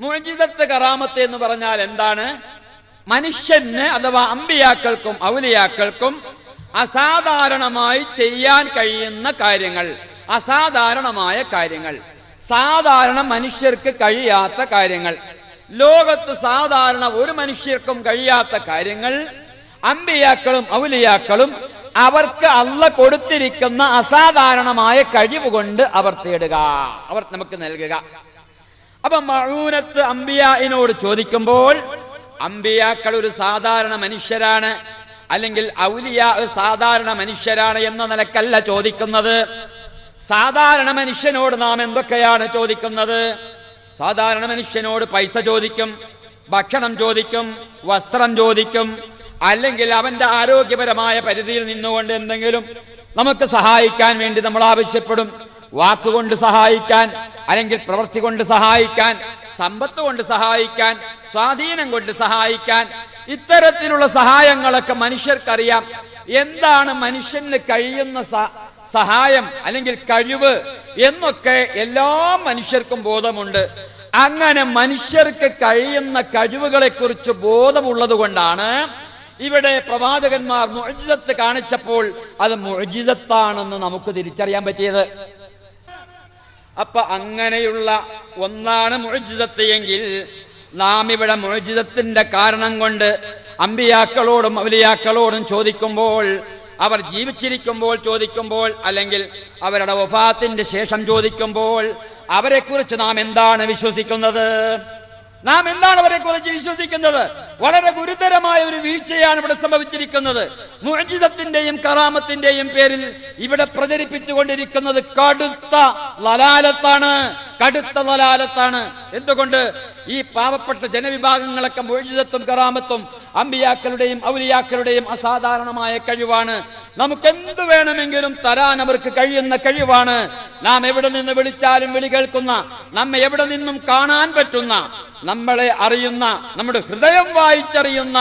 മുഅജിസത്ത് കറാമത്ത് എന്ന് പറഞ്ഞാൽ എന്താണ്? മനുഷ്യന് അഥവാ അമ്പിയാക്കൾക്കും ഔലിയാക്കൾക്കും അസാധാരണമായി ചെയ്യാൻ കഴിയുന്ന കാര്യങ്ങൾ. അസാധാരണമായ കാര്യങ്ങൾ. സാധാരണ മനുഷ്യർക്ക് കഴിയാത്ത കാര്യങ്ങൾ. ലോകത്ത് സാധാരണ ഒരു മനുഷ്യർക്കും കഴിയാത്ത കാര്യങ്ങൾ. അമ്പിയാക്കളും ഔലിയാക്കളും അവർക്ക് അല്ല കൊടുത്തിരിക്കുന്ന അസാധാരണമായ കഴിവ് കൊണ്ട് അവർ തേടുക. അവർ നമുക്ക് നൽകുക. അപ്പൊ മഴൂനത്ത് അമ്പിയായിനോട് ചോദിക്കുമ്പോൾ അമ്പിയാക്കൾ ഒരു സാധാരണ മനുഷ്യരാണ് അല്ലെങ്കിൽ ഔലിയ സാധാരണ മനുഷ്യരാണ് എന്ന നിലക്കല്ല ചോദിക്കുന്നത്. സാധാരണ മനുഷ്യനോട് നാം എന്തൊക്കെയാണ് ചോദിക്കുന്നത്? സാധാരണ മനുഷ്യനോട് പൈസ ചോദിക്കും ഭക്ഷണം ചോദിക്കും വസ്ത്രം ചോദിക്കും അല്ലെങ്കിൽ അവന്റെ ആരോഗ്യപരമായ പരിധിയിൽ നിന്നുകൊണ്ട് എന്തെങ്കിലും നമുക്ക് സഹായിക്കാൻ വേണ്ടി നമ്മൾ ആവശ്യപ്പെടും. വാക്കുകൊണ്ട് സഹായിക്കാൻ അല്ലെങ്കിൽ പ്രവൃത്തി കൊണ്ട് സഹായിക്കാൻ സമ്പത്ത് കൊണ്ട് സഹായിക്കാൻ സ്വാധീനം കൊണ്ട് സഹായിക്കാൻ ഇത്തരത്തിലുള്ള സഹായങ്ങളൊക്കെ മനുഷ്യർക്കറിയാം. എന്താണ് മനുഷ്യന് കഴിയുന്ന സഹായം അല്ലെങ്കിൽ കഴിവ് എന്നൊക്കെ എല്ലാ മനുഷ്യർക്കും ബോധമുണ്ട്. അങ്ങനെ മനുഷ്യർക്ക് കഴിയുന്ന കഴിവുകളെ കുറിച്ച് ബോധമുള്ളത് കൊണ്ടാണ് ഇവിടെ പ്രവാചകന്മാർ മുഴുജിതത്ത് കാണിച്ചപ്പോൾ അത് മുഴുജിതത്താണെന്ന് നമുക്ക് തിരിച്ചറിയാൻ പറ്റിയത്. അപ്പൊ അങ്ങനെയുള്ള ഒന്നാണ് മുഅജിസത്ത് എങ്കിൽ നാം ഇവിടെ മുഴുജിതത്തിന്റെ കാരണം കൊണ്ട് അമ്പിയാക്കളോടും അവലിയാക്കളോടും ചോദിക്കുമ്പോൾ അവർ ജീവിച്ചിരിക്കുമ്പോൾ ചോദിക്കുമ്പോൾ അല്ലെങ്കിൽ അവരുടെ വഫാത്തിന്റെ ശേഷം ചോദിക്കുമ്പോൾ അവരെക്കുറിച്ച് നാം എന്താണ് വിശ്വസിക്കുന്നത്? നാം എന്താണ് അവരെ കുറിച്ച് വിശ്വസിക്കുന്നത്? വളരെ ഗുരുതരമായ ഒരു വീഴ്ചയാണ് ഇവിടെ സംഭവിച്ചിരിക്കുന്നത്. മുഹജിതത്തിന്റെയും കറാമത്തിന്റെയും പേരിൽ ഇവിടെ പ്രചരിപ്പിച്ചുകൊണ്ടിരിക്കുന്നത് കടുത്ത ലലാലത്താണ്. കടുത്ത ലലാലത്താണ്. എന്തുകൊണ്ട്? ഈ പാവപ്പെട്ട ജനവിഭാഗങ്ങളൊക്കെ മുഅജിസത്തും കറാമത്തും അമ്പിയാക്കളുടെയും ഔലിയാക്കളുടെയും അസാധാരണമായ കഴിവാണ്. നമുക്ക് എന്ത് വേണമെങ്കിലും തരാൻ അവർക്ക് കഴിയുന്ന കഴിവാണ്. നാം എവിടെ നിന്ന് വിളിച്ചാലും വിളി കേൾക്കുന്ന നമ്മെ എവിടെ നിന്നും കാണാൻ പറ്റുന്ന നമ്മളെ അറിയുന്ന നമ്മുടെ ഹൃദയം വായിച്ചറിയുന്ന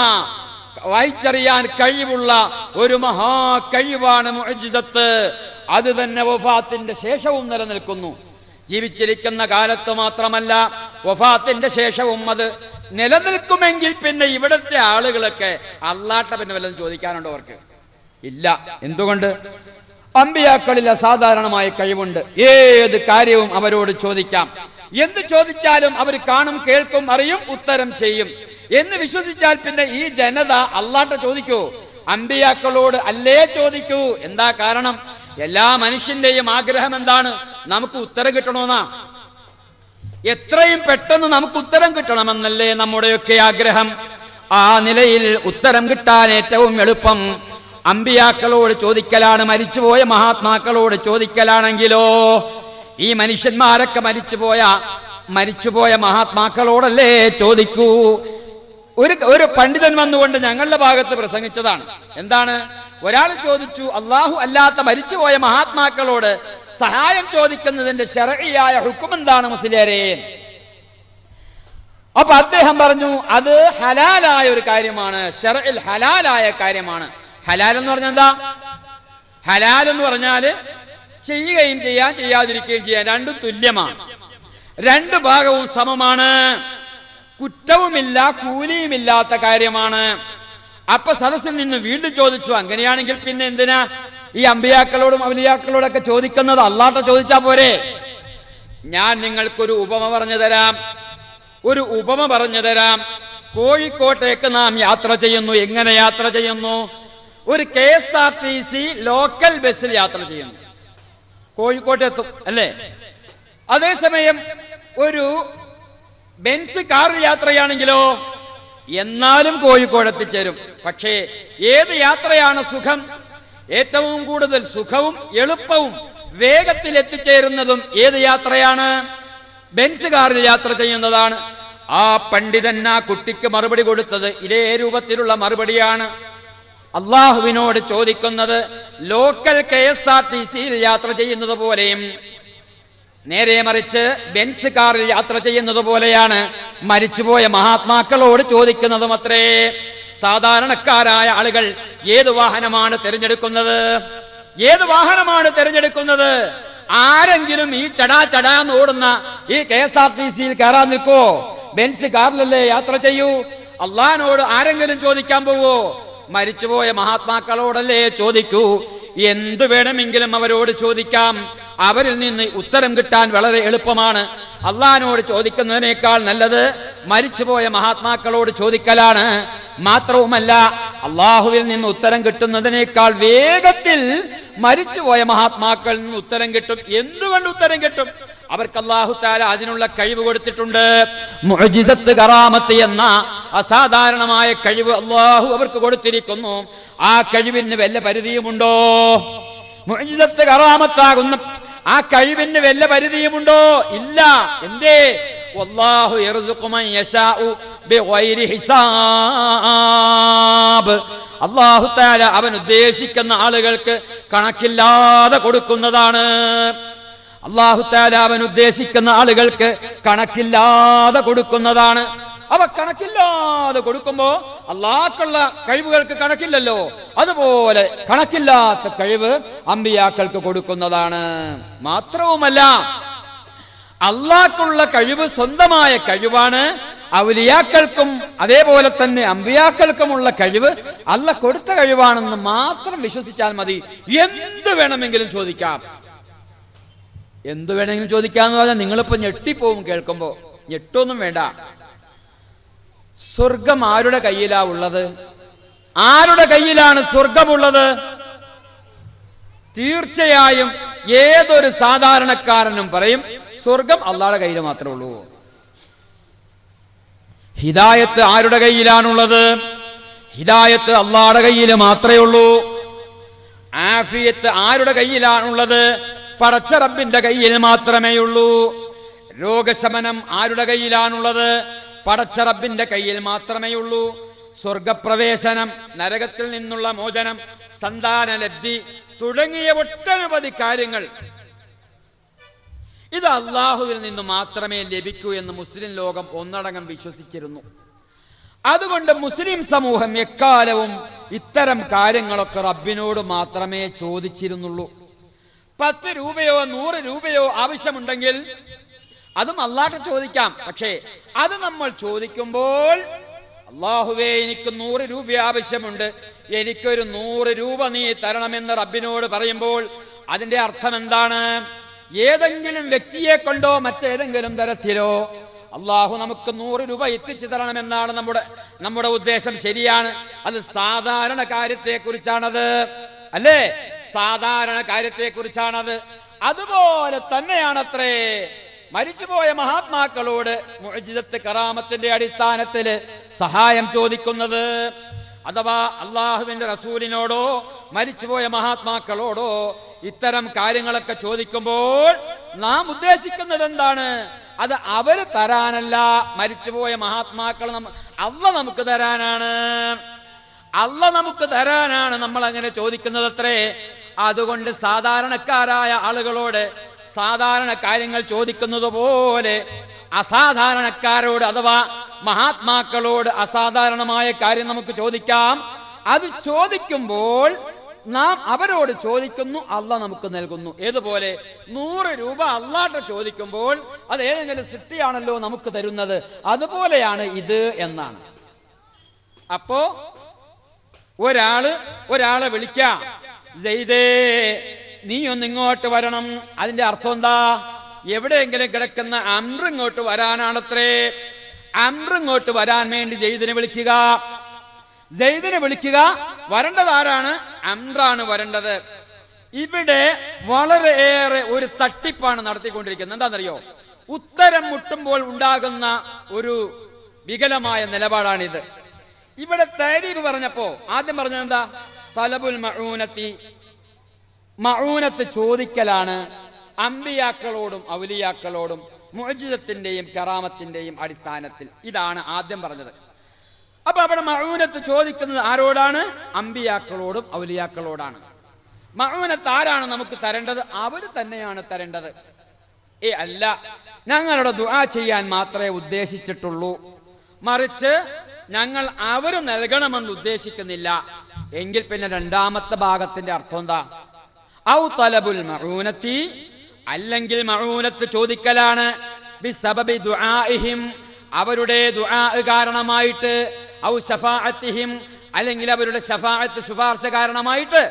വായിച്ചറിയാൻ കഴിവുള്ള ഒരു മഹാ കഴിവാണ് മുഅജിസത്ത്. അത് തന്നെ വഫാത്തിന്റെ ശേഷവും നിലനിൽക്കുന്നു. ജീവിച്ചിരിക്കുന്ന കാലത്ത് മാത്രമല്ല വഫാത്തിന്റെ ശേഷവും അത് നിലനിൽക്കുമെങ്കിൽ പിന്നെ ഇവിടുത്തെ ആളുകളൊക്കെ അള്ളാട്ട പിന്നെ വല്ലതും ചോദിക്കാനുണ്ടോ അവർക്ക്? ഇല്ല. എന്തുകൊണ്ട്? അമ്പിയാക്കളിൽ അസാധാരണമായ കഴിവുണ്ട്. ഏത് കാര്യവും അവരോട് ചോദിക്കാം. എന്ത് ചോദിച്ചാലും അവർ കാണും കേൾക്കും അറിയും ഉത്തരം ചെയ്യും. എന്ന് വിശ്വസിച്ചാൽ പിന്നെ ഈ ജനത അള്ളാട്ട ചോദിക്കൂ. അമ്പിയാക്കളോട് അല്ലേ ചോദിക്കൂ? എന്താ കാരണം? എല്ലാ മനുഷ്യന്റെയും ആഗ്രഹം എന്താണ്? നമുക്ക് ഉത്തരം കിട്ടണമെന്നാ എത്രയും പെട്ടെന്ന് നമുക്ക് ഉത്തരം കിട്ടണമെന്നല്ലേ നമ്മുടെയൊക്കെ ആഗ്രഹം. ആ നിലയിൽ ഉത്തരം കിട്ടാൻ ഏറ്റവും എളുപ്പം. അമ്പിയാക്കളോട് ചോദിക്കലാണ് മരിച്ചുപോയ മഹാത്മാക്കളോട് ചോദിക്കലാണെങ്കിലോ? ഈ മനുഷ്യന്മാരൊക്കെ മരിച്ചുപോയ മരിച്ചുപോയ മഹാത്മാക്കളോടല്ലേ ചോദിക്കൂ? ഒരു ഒരു പണ്ഡിതൻ വന്നുകൊണ്ട് ഞങ്ങളുടെ ഭാഗത്ത് പ്രസംഗിച്ചതാണ്. എന്താണ്? ഒരാൾ ചോദിച്ചു അള്ളാഹു അല്ലാത്ത മരിച്ചുപോയ മഹാത്മാക്കളോട് സഹായം ചോദിക്കുന്നതിന്റെ ശരഴിയായ ഹുക്കും എന്താണ് മുസ്ലിയരെ? അപ്പൊ അദ്ദേഹം പറഞ്ഞു അത് ഹലാലായ ഒരു കാര്യമാണ് ഹലാലായ കാര്യമാണ്. ഹലാൽ എന്ന് പറഞ്ഞാൽ എന്താ? ഹലാൽ എന്ന് പറഞ്ഞാൽ ചെയ്യുകയും ചെയ്യാൻ ചെയ്യാതിരിക്കുകയും ചെയ്യാൻ രണ്ടും തുല്യമാണ്. രണ്ട് ഭാഗവും സമമാണ്. കുറ്റവുമില്ല കൂലിയുമില്ലാത്ത കാര്യമാണ്. അപ്പൊ സദസ്സിൽ നിന്ന് വീണ്ടും ചോദിച്ചു അങ്ങനെയാണെങ്കിൽ പിന്നെ എന്തിനാ? ഈ അമ്പിയാക്കളോടും അവലിയാക്കളോടൊക്കെ ചോദിക്കുന്നത് അല്ലാത്ത ചോദിച്ചാ പോരെ? ഞാൻ നിങ്ങൾക്കൊരു ഉപമ പറഞ്ഞു തരാം. ഒരു ഉപമ പറഞ്ഞു തരാം. കോഴിക്കോട്ടേക്ക് നാം യാത്ര ചെയ്യുന്നു. എങ്ങനെ യാത്ര ചെയ്യുന്നു? ഒരു K S R T C local ബസ്സിൽ യാത്ര ചെയ്യുന്നു. കോഴിക്കോട്ട് എത്തും അല്ലേ? അതേസമയം ഒരു ബെൻസ് കാറിൽ യാത്രയാണെങ്കിലോ? എന്നാലും കോഴിക്കോട് എത്തിച്ചേരും പക്ഷേ ഏത് യാത്രയാണ് സുഖം? ഏറ്റവും കൂടുതൽ സുഖവും എളുപ്പവും വേഗത്തിൽ എത്തിച്ചേരുന്നതും ഏത് യാത്രയാണ്? ബെൻസ് കാറിൽ യാത്ര ചെയ്യുന്നതാണ്. ആ പണ്ഡിതൻ ആ കുട്ടിക്ക് മറുപടി കൊടുത്തത് ഇതേ രൂപത്തിലുള്ള മറുപടിയാണ്. അള്ളാഹുവിനോട് ചോദിക്കുന്നത് local K S R T സിയിൽ യാത്ര ചെയ്യുന്നത് പോലെയും നേരെ മറിച്ച് ബെൻസ് കാറിൽ യാത്ര ചെയ്യുന്നത് പോലെയാണ്. മരിച്ചുപോയ മഹാത്മാക്കളോട് ചോദിക്കുന്നതും അത്രേ. സാധാരണക്കാരായ ആളുകൾ ഏത് വാഹനമാണ് തിരഞ്ഞെടുക്കുന്നത്? ഏത് വാഹനമാണ് തിരഞ്ഞെടുക്കുന്നത്? ആരെങ്കിലും ഈ ചടാ എന്ന് ഓടുന്ന ഈ കെ എസ് ആർ ടി സിയിൽ കയറാൻ നിൽക്കോ? ബെൻസ് കാറിലല്ലേ യാത്ര ചെയ്യൂ? അള്ളഹാനോട് ആരെങ്കിലും ചോദിക്കാൻ പോവോ? മരിച്ചുപോയ മഹാത്മാക്കളോടല്ലേ ചോദിക്കൂ? എന്ത് വേണമെങ്കിലും അവരോട് ചോദിക്കാം. അവരിൽ നിന്ന് ഉത്തരം കിട്ടാൻ വളരെ എളുപ്പമാണ്. അള്ളഹാനോട് ചോദിക്കുന്നതിനേക്കാൾ നല്ലത് മരിച്ചുപോയ മഹാത്മാക്കളോട് ചോദിക്കലാണ്. മാത്രവുമല്ല അള്ളാഹുവിൽ നിന്ന് ഉത്തരം കിട്ടുന്നതിനേക്കാൾ വേഗത്തിൽ മരിച്ചുപോയ മഹാത്മാക്കളിൽ നിന്ന് ഉത്തരം കിട്ടും. എന്തുകൊണ്ട് ഉത്തരം കിട്ടും? അവർക്ക് അള്ളാഹു താല അതിനുള്ള കഴിവ് കൊടുത്തിട്ടുണ്ട്. കറാമത്ത് എന്ന അസാധാരണമായ കഴിവ് അള്ളാഹു അവർക്ക് കൊടുത്തിരിക്കുന്നു. ആ കഴിവിന് വല്ല പരിധിയുമുണ്ടോ? മുഅ്ജിസത്ത് കറാമത്താകുന്ന ആ കഴിവിന് വല്ല പരിധിയുമുണ്ടോ? ഇല്ല. എന്തേ? വല്ലാഹു ഹിസാബ്. അല്ലാഹു തആല അവൻ ഉദ്ദേശിക്കുന്ന ആളുകൾക്ക് കണക്കില്ലാതെ കൊടുക്കുന്നതാണ്. അള്ളാഹു താല അവൻ ഉദ്ദേശിക്കുന്ന ആളുകൾക്ക് കണക്കില്ലാതെ കൊടുക്കുന്നതാണ്. അവ കണക്കില്ലാതെ കൊടുക്കുമ്പോ അള്ളാഹ്ക്കുള്ള കഴിവുകൾക്ക് കണക്കില്ലല്ലോ. അതുപോലെ കണക്കില്ലാത്ത കഴിവ് അമ്പിയാക്കൾക്ക് കൊടുക്കുന്നതാണ്. മാത്രവുമല്ല അള്ളാഹ്ക്കുള്ള കഴിവ് സ്വന്തമായ കഴിവാണ് ഔലിയാക്കൾക്കും അതേപോലെ തന്നെ അമ്പിയാക്കൾക്കുമുള്ള കഴിവ് അല്ല കൊടുത്ത കഴിവാണെന്ന് മാത്രം വിശ്വസിച്ചാൽ മതി. എന്ത് വേണമെങ്കിലും ചോദിക്കാം. എന്ത് വേണമെങ്കിലും ചോദിക്കാന്ന് പറഞ്ഞാൽ നിങ്ങളിപ്പോ ഞെട്ടിപ്പോവും കേൾക്കുമ്പോ. ഞെട്ടൊന്നും വേണ്ട. സ്വർഗം ആരുടെ കയ്യിലാ ഉള്ളത്? ആരുടെ കയ്യിലാണ് സ്വർഗമുള്ളത്? തീർച്ചയായും ഏതൊരു സാധാരണക്കാരനും പറയും സ്വർഗം അള്ളാടെ കയ്യിൽ മാത്രമേ ഉള്ളൂ. ഹിദായത്ത് ആരുടെ കയ്യിലാണുള്ളത്? ഹിദായത്ത് അള്ളാടെ കയ്യിൽ മാത്രമേ ഉള്ളൂ. ആഫിയത്ത് ആരുടെ കയ്യിലാണുള്ളത്? പടച്ച റബ്ബിന്റെ കയ്യിൽ മാത്രമേ ഉള്ളൂ. രോഗശമനം ആരുടെ കയ്യിലാണുള്ളത്? പടച്ച റബ്ബിന്റെ കയ്യിൽ മാത്രമേ ഉള്ളൂ. സ്വർഗപ്രവേശനം നരകത്തിൽ നിന്നുള്ള മോചനം സന്താന ലബ്ധി തുടങ്ങിയ ഒട്ടനവധി കാര്യങ്ങൾ ഇത് അള്ളാഹുവിൽ നിന്ന് മാത്രമേ ലഭിക്കൂ എന്ന് മുസ്ലിം ലോകം ഒന്നടങ്കം വിശ്വസിച്ചിരുന്നു. അതുകൊണ്ട് മുസ്ലിം സമൂഹം എക്കാലവും ഇത്തരം കാര്യങ്ങളൊക്കെ റബ്ബിനോട് മാത്രമേ ചോദിച്ചിരുന്നുള്ളൂ. പത്ത് രൂപയോ നൂറ് രൂപയോ ആവശ്യമുണ്ടെങ്കിൽ അതും അള്ളാഹ് ചോദിക്കാം. പക്ഷേ അത് നമ്മൾ ചോദിക്കുമ്പോൾ അള്ളാഹുവേ എനിക്ക് നൂറ് രൂപ ആവശ്യമുണ്ട്. എനിക്കൊരു നൂറ് രൂപ നീ തരണമെന്ന് റബ്ബിനോട് പറയുമ്പോൾ അതിന്റെ അർത്ഥം എന്താണ് ഏതെങ്കിലും വ്യക്തിയെ കൊണ്ടോ മറ്റേതെങ്കിലും തരത്തിലോ അള്ളാഹു നമുക്ക് നൂറ് രൂപ എത്തിച്ചു തരണമെന്നാണ് നമ്മുടെ നമ്മുടെ ഉദ്ദേശം ശരിയാണ്. അത് സാധാരണ കാര്യത്തെ കുറിച്ചാണത് അല്ലേ? സാധാരണ കാര്യത്തെ കുറിച്ചാണത് അതുപോലെ തന്നെയാണത്രേ. മരിച്ചുപോയ മഹാത്മാക്കളോട് മുഅ്ജിസത്ത് കറാമത്തിന്റെ അടിസ്ഥാനത്തിൽ സഹായം ചോദിക്കുന്നത്. അഥവാ അള്ളാഹുവിന്റെ റസൂലിനോടോ മരിച്ചുപോയ മഹാത്മാക്കളോടോ ഇത്തരം കാര്യങ്ങളൊക്കെ ചോദിക്കുമ്പോൾ നാം ഉദ്ദേശിക്കുന്നത് എന്താണ്? അത് അവർ തരാനല്ല മരിച്ചുപോയ മഹാത്മാക്കൾ അല്ല നമുക്ക് തരാനാണ്. അല്ല നമുക്ക് തരാനാണ് നമ്മൾ അങ്ങനെ ചോദിക്കുന്നത് അത്രേ അതുകൊണ്ട് സാധാരണക്കാരായ ആളുകളോട് സാധാരണ കാര്യങ്ങൾ ചോദിക്കുന്നത് പോലെ അസാധാരണക്കാരോട് അഥവാ മഹാത്മാക്കളോട് അസാധാരണമായ കാര്യം നമുക്ക് ചോദിക്കാം. അത് ചോദിക്കുമ്പോൾ നാം അവരോട് ചോദിക്കുന്നു അല്ല നമുക്ക് നൽകുന്നു. ഏതുപോലെ? നൂറ് രൂപ അള്ളാട്ട് ചോദിക്കുമ്പോൾ അത് ഏതെങ്കിലും സൃഷ്ടിയാണല്ലോ നമുക്ക് തരുന്നത്. അതുപോലെയാണ് ഇത് എന്നാണ്. അപ്പോ ഒരാൾ ഒരാളെ വിളിക്കാം. ജയ്തേ നീ ഒന്ന് ഇങ്ങോട്ട് വരണം. അതിന്റെ അർത്ഥം എന്താ? എവിടെയെങ്കിലും കിടക്കുന്ന അമ്രിങ്ങോട്ട് വരാനാണത്രേ. അമ്രിങ്ങോട്ട് വരാൻ വേണ്ടി ജയ്തിനെ വിളിക്കുക. ജയ്ദിനെ വിളിക്കുക. വരേണ്ടത് ആരാണ്? അമ്രാണ് വരേണ്ടത്. ഇവിടെ വളരെയേറെ ഒരു തട്ടിപ്പാണ് നടത്തിക്കൊണ്ടിരിക്കുന്നത്. എന്താണെന്നറിയോ? ഉത്തരം മുട്ടുമ്പോൾ ഉണ്ടാകുന്ന ഒരു വികലമായ നിലപാടാണിത്. ഇവിടെ തരീബ് പറഞ്ഞപ്പോ ആദ്യം പറഞ്ഞത് എന്താ? തലബുൽ മഴൂനത്തി മഴൂനത്ത് ചോദിക്കലാണ്. അമ്പിയാക്കളോടും ഔലിയാക്കളോടും മോചിതത്തിന്റെയും കറാമത്തിന്റെയും അടിസ്ഥാനത്തിൽ. ഇതാണ് ആദ്യം പറഞ്ഞത്. അപ്പൊ അവിടെ മഴൂനത്ത് ചോദിക്കുന്നത് ആരോടാണ്? അമ്പിയാക്കളോടും ഔലിയാക്കളോടാണ്. മഴൂനത്ത് ആരാണ് നമുക്ക് തരേണ്ടത്? അവർ തന്നെയാണ് തരേണ്ടത്. ഏ അല്ല. ഞങ്ങളുടെ ദുആ ചെയ്യാൻ മാത്രമേ ഉദ്ദേശിച്ചിട്ടുള്ളൂ. മറിച്ച് ഞങ്ങൾ അവർ നൽകണമെന്ന് ഉദ്ദേശിക്കുന്നില്ല. എങ്കിൽ പിന്നെ രണ്ടാമത്തെ ഭാഗത്തിന്റെ അർത്ഥം എന്താ? ഔ തലബുൽ മഴൂനത്തി അല്ലെങ്കിൽ മഴൂനത്ത് ചോദിക്കലാണ്. അവരുടെ ദുആ കാരണമായിട്ട് അല്ലെങ്കിൽ അവരുടെ ശുപാർശ കാരണമായിട്ട്